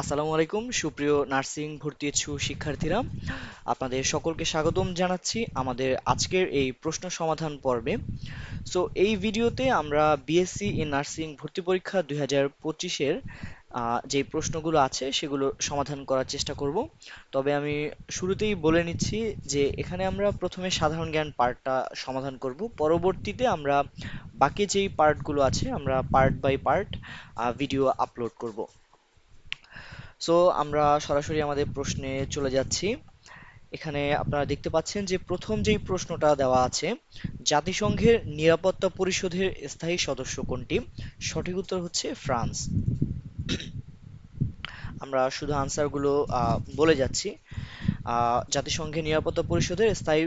আসসালামু আলাইকুম, সুপ্রিয় নার্সিং ভর্তি ইচ্ছু শিক্ষার্থীরা। আপনাদের সকলকে স্বাগতম জানাচ্ছি আমাদের আজকের এই প্রশ্ন সমাধান পর্বে। সো এই ভিডিওতে আমরা বিএসসি ইন নার্সিং ভর্তি পরীক্ষা দুই হাজার পঁচিশের যে প্রশ্নগুলো আছে সেগুলো সমাধান করার চেষ্টা করব। তবে আমি শুরুতেই বলে নিচ্ছি যে এখানে আমরা প্রথমে সাধারণ জ্ঞান পার্টটা সমাধান করব। পরবর্তীতে আমরা বাকি যেই পার্টগুলো আছে আমরা part by part video upload করব। সো আমরা সরাসরি আমাদের প্রশ্নে চলে যাচ্ছি। এখানে আপনারা দেখতে পাচ্ছেন যে প্রথম যেই প্রশ্নটা দেওয়া আছে, জাতিসংঘের নিরাপত্তা পরিষদের স্থায়ী সদস্য কোনটি? সঠিক উত্তর হচ্ছে ফ্রান্স। আমরা শুধু আনসারগুলো বলে যাচ্ছি। জাতিসংঘের নিরাপত্তা পরিষদের স্থায়ী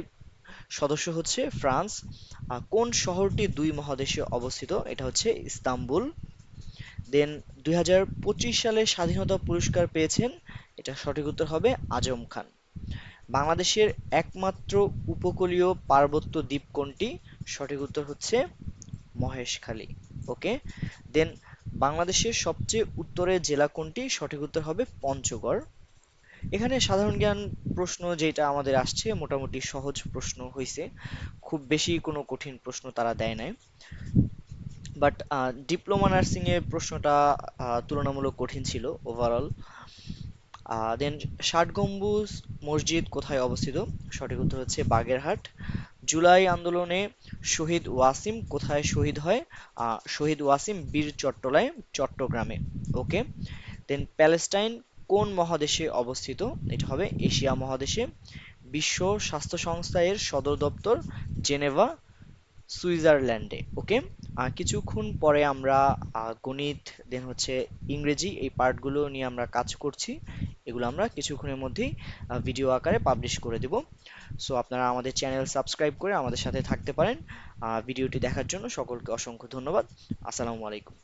সদস্য হচ্ছে ফ্রান্স। কোন শহরটি দুই মহাদেশে অবস্থিত? এটা হচ্ছে ইস্তাম্বুল। দেন দুই হাজার পঁচিশ সালে স্বাধীনতা পুরস্কার পেয়েছেন। এটা সঠিক উত্তর হবে আজম খান। বাংলাদেশের একমাত্র উপকূলীয় পার্বত্য দ্বীপ কোনটি? সঠিক উত্তর হচ্ছে মহেশখালী ওকে? দেন বাংলাদেশের সবচেয়ে উত্তরের জেলা কোনটি? সঠিক উত্তর হবে পঞ্চগড়। এখানে সাধারণ জ্ঞান প্রশ্ন যেটা আমাদের আসছে, মোটামুটি সহজ প্রশ্ন হয়েছে খুব বেশি কোনো কঠিন প্রশ্ন তারা দেয় নাই। বাট ডিপ্লোমা নার্সিং এর প্রশ্নটা তুলনামূলক কঠিন ছিল ওভারঅল দেন ষাট গম্বুজ মসজিদ কোথায় অবস্থিত? সঠিক উত্তর হচ্ছে বাগেরহাট। জুলাই আন্দোলনে শহীদ ওয়াসিম কোথায় শহীদ হয়? শহীদ ওয়াসিম বীর চট্টলায়, চট্টগ্রামে। ওকে দেন প্যালেস্টাইন কোন মহাদেশে অবস্থিত? এটা হবে এশিয়া মহাদেশে। বিশ্ব স্বাস্থ্য সংস্থা এর সদর দপ্তর জেনেভা। সুইজারল্যান্ডে, ওকে? কিছুক্ষণ পরে আমরা গণিত দেন হচ্ছে ইংরেজি, এই পার্টগুলো নিয়ে আমরা কাজ করছি। এগুলো আমরা কিছুক্ষণের মধ্যেই ভিডিও আকারে পাবলিশ করে দেব। সো আপনারা আমাদের চ্যানেল সাবস্ক্রাইব করে আমাদের সাথে থাকতে পারেন। ভিডিওটি দেখার জন্য সকলকে অসংখ্য ধন্যবাদ। আসসালামু আলাইকুম।